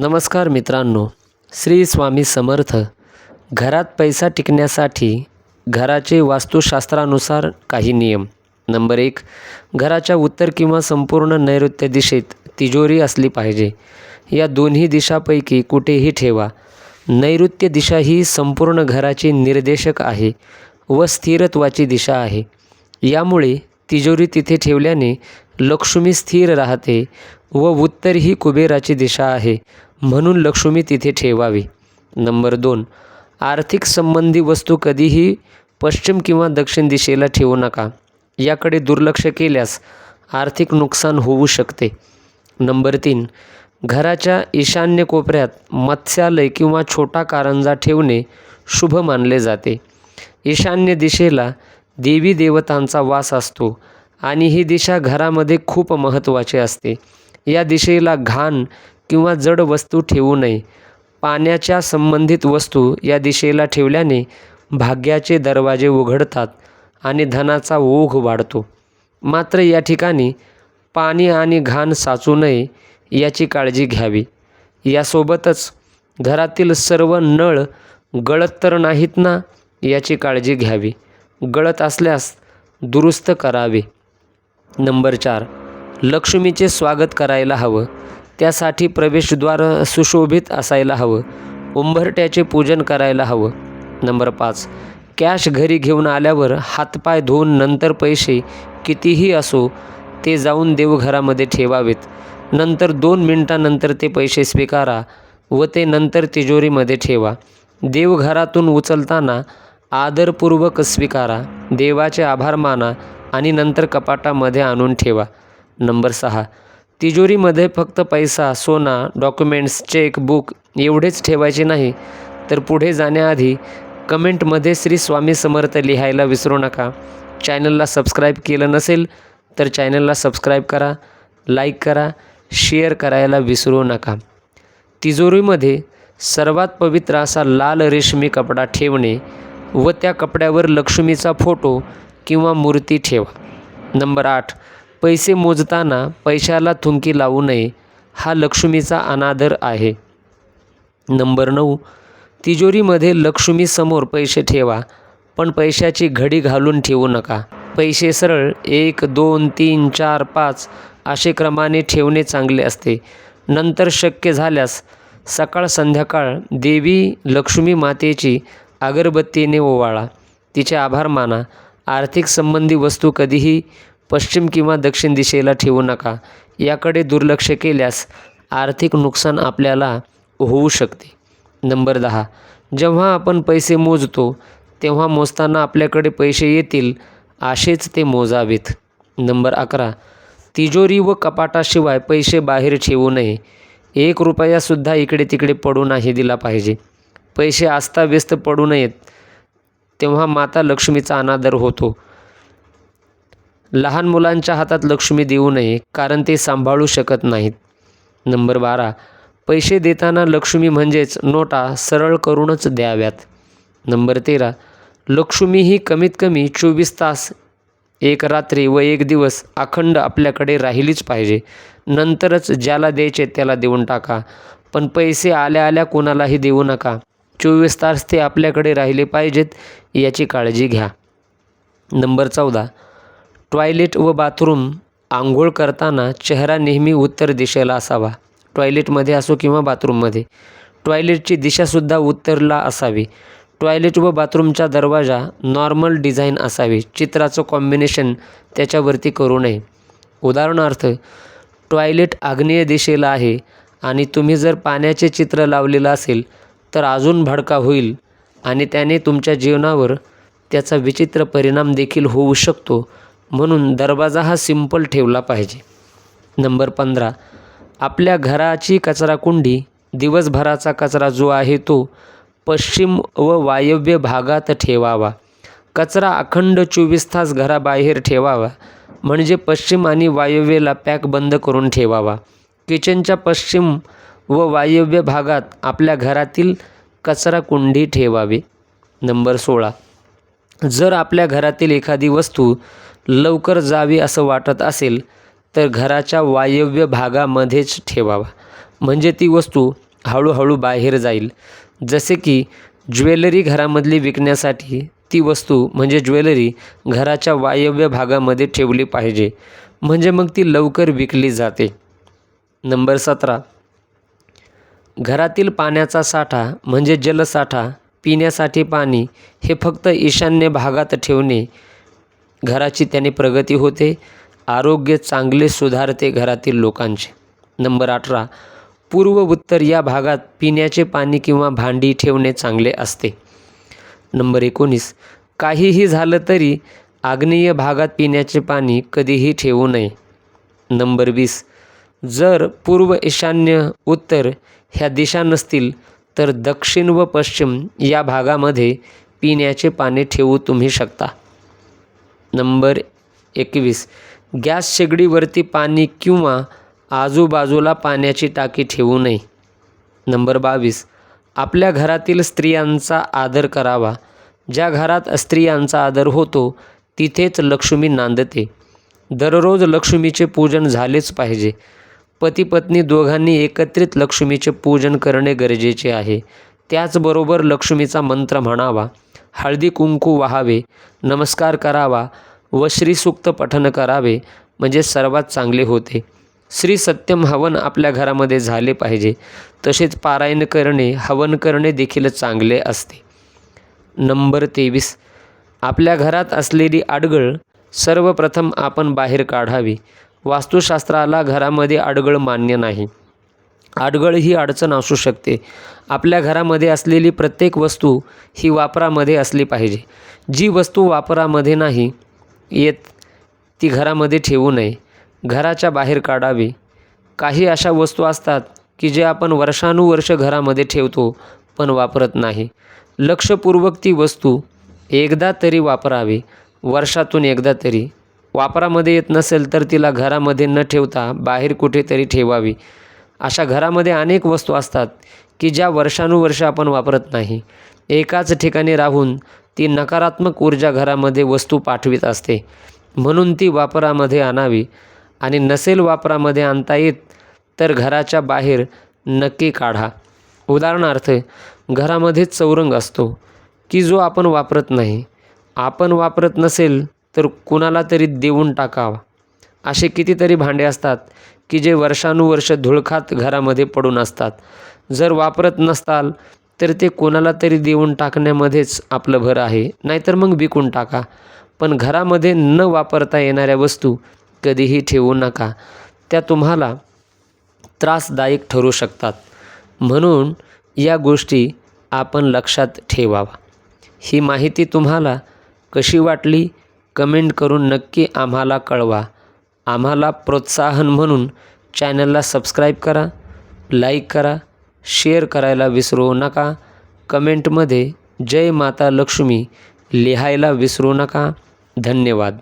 नमस्कार मित्रांनो श्री स्वामी समर्थ. घरात पैसा टिकण्यासाठी घराचे वास्तुशास्त्रानुसार काही नियम. नंबर एक घराच्या उत्तर किंवा संपूर्ण नैऋत्य दिशेत तिजोरी असली पाहिजे. या दोन्ही दिशापैकी कुठेही ठेवा. नैऋत्य दिशा ही संपूर्ण घराची निर्देशक आहे व स्थिरत्वाची दिशा आहे. यामुळे तिजोरी तिथे ठेवल्याने लक्ष्मी स्थिर राहते व उत्तर ही कुबेराची दिशा आहे. म्हणून लक्ष्मी तिथे ठेवावी. नंबर दोन. आर्थिक संबंधी वस्तू कधीही पश्चिम किंवा दक्षिण दिशेला ठेवू नका. याकडे दुर्लक्ष केल्यास आर्थिक नुकसान होऊ शकते. नंबर तीन. घराच्या ईशान्य कोपऱ्यात मत्स्यालय किंवा छोटा कारंजा ठेवणे शुभ मानले जाते. ईशान्य दिशेला देवी देवतांचा वास असतो. आणि ही दिशा घरामध्ये खूप महत्त्वाची असते. या दिशेला घाण किंवा जड वस्तू ठेवू नये. पाण्याच्या संबंधित वस्तू या दिशेला ठेवल्याने भाग्याचे दरवाजे उघडतात आणि धनाचा ओघ वाढतो. मात्र या ठिकाणी पाणी आणि घाण साचू नये याची काळजी घ्यावी. यासोबतच घरातील सर्व नळ गळत तर नाहीत ना याची काळजी घ्यावी. गळत असल्यास दुरुस्त करावे. नंबर चार लक्ष्मीचे स्वागत करायला हवं. त्यासाठी प्रवेशद्वार सुशोभित असायला हवं. उंबरट्याचे पूजन करायला हवं. नंबर पाच कॅश घरी घेऊन आल्यावर हातपाय धुवून नंतर पैसे कितीही असो ते जाऊन देवघरामध्ये ठेवावेत. नंतर दोन मिनटानंतर ते पैसे स्वीकारा व ते नंतर तिजोरीमध्ये ठेवा. देवघरातून उचलताना आदरपूर्वक स्वीकारा. देवाचे आभार माना. आणि नंतर कपाटामध्ये आणून ठेवा. नंबर सहा. तिजोरीमध्ये फक्त पैसा सोना डॉक्युमेंट्स चेक बुक एवढेच ठेवायचे नाही. तर पुढे जाण्याआधी कमेंटमध्ये श्री स्वामी समर्थ लिहायला विसरू नका. चॅनलला सबस्क्राईब केलं नसेल तर चॅनलला सबस्क्राईब करा लाईक करा शेअर करायला विसरू नका. तिजोरीमध्ये सर्वात पवित्र असा लाल रेशमी कपडा ठेवणे व त्या कपड्यावर लक्ष्मीचा फोटो किंवा मूर्ती ठेवा. नंबर आठ पैसे मोजताना पैशाला थुंकी लावू नये हा लक्ष्मीचा अनादर आहे. नंबर नऊ तिजोरीमध्ये लक्ष्मीसमोर पैसे ठेवा पण पैशाची घडी घालून ठेवू नका. पैसे सरळ एक दोन तीन चार पाच असे क्रमाने ठेवणे चांगले असते. नंतर शक्य झाल्यास सकाळ संध्याकाळ देवी लक्ष्मी मातेची अगरबत्तीने ओवाळा. तिचे आभार माना. आर्थिक संबंधी वस्तू कधीही पश्चिम किंवा दक्षिण दिशेला ठेवू नका. याकडे दुर्लक्ष केल्यास आर्थिक नुकसान आपल्याला होऊ शकते. नंबर दहा. जेव्हा आपण पैसे मोजतो तेव्हा मोजताना आपल्याकडे पैसे येतील असेच ते मोजावेत. नंबर अकरा. तिजोरी व कपाटाशिवाय पैसे बाहेर ठेवू नये. एक रुपयासुद्धा इकडे तिकडे पडू नाही दिला पाहिजे. पैसे अस्ताव्यस्त पडू नयेत. तेव्हा माता लक्ष्मीचा अनादर होतो. लहान मुलांच्या हातात लक्ष्मी देऊ नये कारण ते सांभाळू शकत नाहीत. नंबर बारा. पैसे देताना लक्ष्मी म्हणजेच नोटा सरळ करूनच द्याव्यात. नंबर तेरा. लक्ष्मी ही कमीत कमी चोवीस तास एक रात्री व एक दिवस अखंड आपल्याकडे राहिलीच पाहिजे. नंतरच ज्याला द्यायचे त्याला देऊन टाका. पण पैसे आल्या आल्या कोणालाही देऊ नका. चोवीस तास ते आपल्याकडे राहिले पाहिजेत याची काळजी घ्या. नंबर चौदा. टॉयलेट व बाथरूम आंघोळ करताना चेहरा नेहमी उत्तर दिशेला असावा. टॉयलेटमध्ये असो किंवा बाथरूममध्ये. टॉयलेटची दिशासुद्धा उत्तरला असावी. टॉयलेट व बाथरूमचा दरवाजा नॉर्मल डिझाईन असावी. चित्राचं कॉम्बिनेशन त्याच्यावरती करू नये. उदाहरणार्थ टॉयलेट आग्नेय दिशेला आहे आणि तुम्ही जर पाण्याचे चित्र लावलेलं असेल तर अजून भडका होईल आणि त्याने तुमच्या जीवनावर त्याचा विचित्र परिणाम देखील होऊ शकतो म्हणून दरवाजा हा सिंपल ठेवला पाहिजे. नंबर पंधरा. आपल्या घराची कचराकुंडी दिवसभराचा कचरा जो आहे तो पश्चिम व वायव्य भागात ठेवावा. कचरा अखंड चोवीस तास घराबाहेर ठेवावा. म्हणजे पश्चिम आणि वायव्येला पॅक बंद करून ठेवावा. किचनच्या पश्चिम व वायव्य भागात आपल्या घरातील कचराकुंडी ठेवावी. नंबर सोळा. जर आपल्या घरातील एखादी वस्तू लवकर जावी असं वाटत असेल तर घराच्या वायव्य भागामध्येच ठेवावा. म्हणजे ती वस्तू हळूहळू बाहेर जाईल. जसे की ज्वेलरी घरामधली विकण्यासाठी ती वस्तू म्हणजे ज्वेलरी घराच्या वायव्य भागामध्ये ठेवली पाहिजे. म्हणजे मग ती लवकर विकली जाते. नंबर सतरा. घरातील पाण्याचा साठा म्हणजे जलसाठा पिण्यासाठी पाणी हे फक्त ईशान्य भागात ठेवणे घराची त्याने प्रगती होते. आरोग्य चांगले सुधारते घरातील लोकांचे. नंबर अठरा. पूर्व उत्तर या भागात पिण्याचे पाणी किंवा भांडी ठेवणे चांगले असते. नंबर एकोणीस. काहीही झालं तरी आग्नेय भागात पिण्याचे पाणी कधीही ठेवू नये. नंबर वीस. जर पूर्व ईशान्य उत्तर ह्या दिशा नसतील तर दक्षिण व पश्चिम या भागामध्ये पिण्याचे पाणी ठेवू तुम्ही शकता. नंबर एकवीस. गॅस शेगडीवरती पाणी किंवा आजूबाजूला पाण्याची टाकी ठेवू नये. नंबर बावीस. आपल्या घरातील स्त्रियांचा आदर करावा. ज्या घरात स्त्रियांचा आदर होतो तिथेच लक्ष्मी नांदते. दररोज लक्ष्मीचे पूजन झालेच पाहिजे. पती पत्नी दोघांनी एकत्रित लक्ष्मीचे पूजन करणे गरजेचे आहे. त्याचबरोबर लक्ष्मीचा मंत्र म्हणावा हळदी कुंकू वाहावे नमस्कार करावा व श्रीसूक्त पठन करावे म्हणजे सर्वात चांगले होते. श्री सत्यम हवन आपल्या घरामध्ये झाले पाहिजे. तसेच पारायण करणे हवन करणे देखील चांगले असते. नंबर तेवीस. आपल्या घरात असलेली अडगळ सर्वप्रथम आपण बाहेर काढावी. वास्तुशास्त्राला घरामध्ये अडगळ मान्य नाही. अडगळ ही अडचण असू शकते. आपल्या घरामध्ये असलेली प्रत्येक वस्तू ही वापरामध्ये असली पाहिजे. जी वस्तू वापरामध्ये नाही येत ती घरामध्ये ठेवू नये. घराच्या बाहेर काढावी. काही अशा वस्तू असतात की जे आपण वर्षानुवर्ष घरामध्ये ठेवतो पण वापरत नाही. लक्षपूर्वक ती वस्तू एकदा तरी वापरावी. वर्षातून एकदा तरी. वापरामध्ये येत नसेल तर तिला घरामध्ये न ठेवता बाहेर कुठेतरी ठेवावी. अशा घरामध्ये अनेक वस्तू असतात की ज्या वर्षानुवर्ष आपण वापरत नाही. एकाच ठिकाणी राहून ती नकारात्मक ऊर्जा घरामध्ये वस्तू पाठवित असते. म्हणून ती वापरामध्ये आणावी आणि नसेल वापरामध्ये आणता येत तर घराच्या बाहेर नक्की काढा. उदाहरणार्थ घरामध्ये चौरंग असतो की जो आपण वापरत नाही. आपण वापरत नसेल तर कुणाला तरी देऊन टाकावा. असे कितीतरी भांडे असतात की जे वर्षानुवर्ष धुळखात घरामध्ये पडून असतात. जर वापरत नसताल तर ते कोणाला तरी देऊन टाकण्यामध्येच आपलं भर आहे. नाहीतर मग विकून टाका. पण घरामध्ये न वापरता येणाऱ्या वस्तू कधीही ठेवू नका. त्या तुम्हाला त्रासदायक ठरू शकतात. म्हणून या गोष्टी आपण लक्षात ठेवावा ही माहिती तुम्हाला कशी वाटली? कमेंट करून नक्की आम्हाला कळवा. आम्हाला प्रोत्साहन म्हणून चॅनलला सबस्क्राईब करा लाईक करा शेअर करायला विसरू नका. कमेंटमध्ये जय माता लक्ष्मी लिहायला विसरू नका. धन्यवाद.